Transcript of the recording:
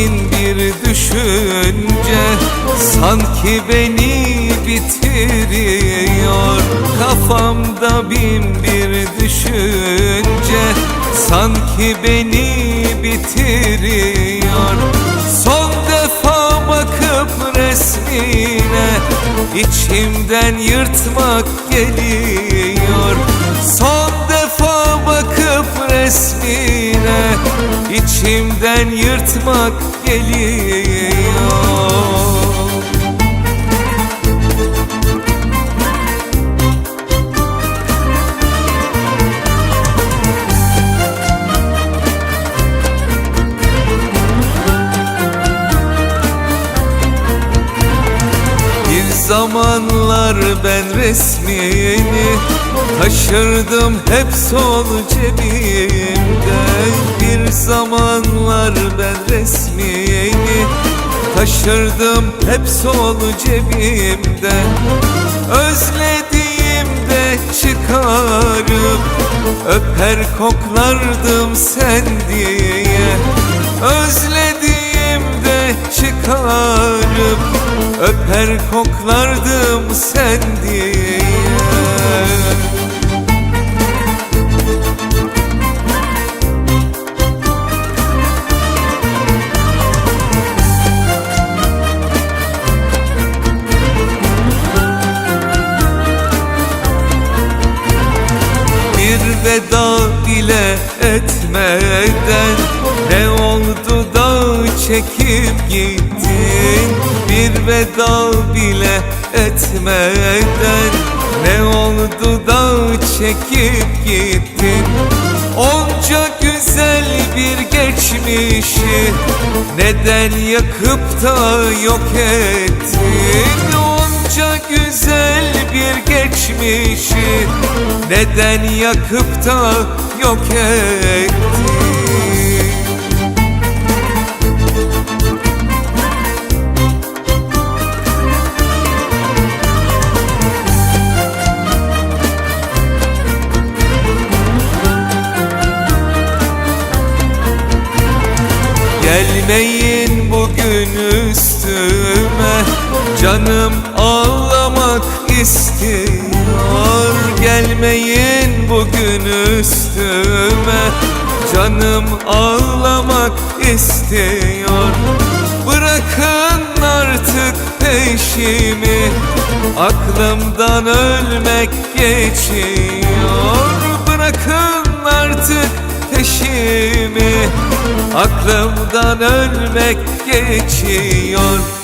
Bin bir düşünce. Sanki beni bitiriyor. Kafamda bin bir düşünce. Sanki beni bitiriyor. Son defa bakıp resmine içimden yırtmak geliyor. Son içimden yırtmak geliyor. Zamanlar ben resmini Taşırdım hep sol cebimde. Bir zamanlar ben resmini Taşırdım hep sol cebimde. Özlediğimde çıkarıp Öper koklardım sen diye. Özlediğimde çıkarıp Öper koklardım sen diye veda bile etmeden Ne oldu da çekip gittin? Bir veda bile etmeden Ne oldu da çekip gittin? Onca güzel bir geçmişi Neden yakıp da yok ettin? Onca güzel bir geçmişi Neden yakıp da yok ettin Gelmeyin bugün üstüme Canım ağlamak istiyor Gelmeyin bugün üstüme. Canım ağlamak istiyor. Bırakın artık peşimi. Aklımdan ölmek geçiyor. Bırakın artık peşimi. Aklımdan ölmek geçiyor